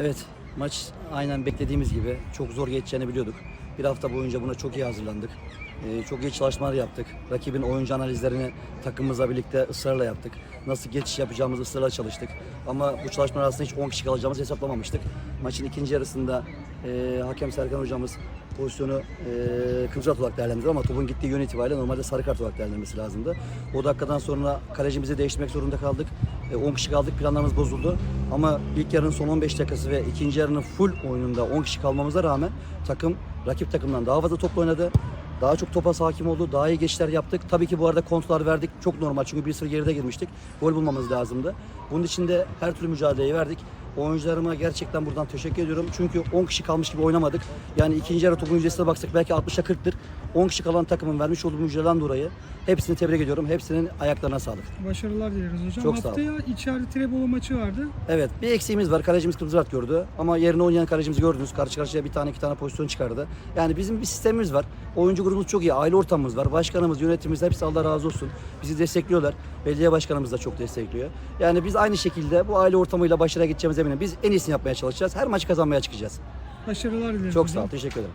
Evet, maç aynen beklediğimiz gibi çok zor geçeceğini biliyorduk. Bir hafta boyunca buna çok iyi hazırlandık. Ee, çok iyi çalışmalar yaptık. Rakibin oyuncu analizlerini takımımızla birlikte ısrarla yaptık. Nasıl geçiş yapacağımızı ısrarla çalıştık. Ama bu çalışmalar arasında hiç 10 kişi kalacağımızı hesaplamamıştık. Maçın ikinci yarısında e, hakem Serkan hocamız pozisyonu e, kırmızı kart olarak değerlendirdi ama topun gittiği yön itibariyle normalde sarı kart olarak değerlendirmesi lazımdı. O dakikadan sonra kalecimizi değiştirmek zorunda kaldık. E, 10 kişi kaldık, planlarımız bozuldu. Ama ilk yarının son 15 dakikası ve ikinci yarının full oyununda 10 kişi kalmamıza rağmen takım rakip takımdan daha fazla topla oynadı. Daha çok topa hakim oldu. Daha iyi geçişler yaptık. Tabii ki bu arada kontrollar verdik. Çok normal çünkü 1-0 geride girmiştik. Gol bulmamız lazımdı. Bunun için de her türlü mücadeleyi verdik. Oyuncularıma gerçekten buradan teşekkür ediyorum. Çünkü 10 kişi kalmış gibi oynamadık. Yani ikinci yarı topun yüzdesine baksak belki 60'a 40'tır. 10 kişi kalan takımın vermiş olduğu mücadeleden dolayı hepsini tebrik ediyorum. Hepsinin ayaklarına sağlık. Başarılar dileriz hocam. Çok sağ ol. Haftaya içeride Trebolo maçı vardı. Evet bir eksiğimiz var. Kalecimiz kırmızı kart gördü. Ama yerine oynayan kalecimizi gördünüz. Karşı karşıya bir tane iki tane pozisyon çıkardı. Yani bizim bir sistemimiz var. Oyuncu grubumuz çok iyi. Aile ortamımız var. Başkanımız, yönetimimiz hepsi Allah razı olsun. Bizi destekliyorlar. Belediye başkanımız da çok destekliyor. Yani biz aynı şekilde bu aile ortamıyla başarıya gideceğimize eminim. Biz en iyisini yapmaya çalışacağız. Her maç kazanmaya çıkacağız. Başarılar dileriz Çok hocam. sağ ol. Teşekkür ederim.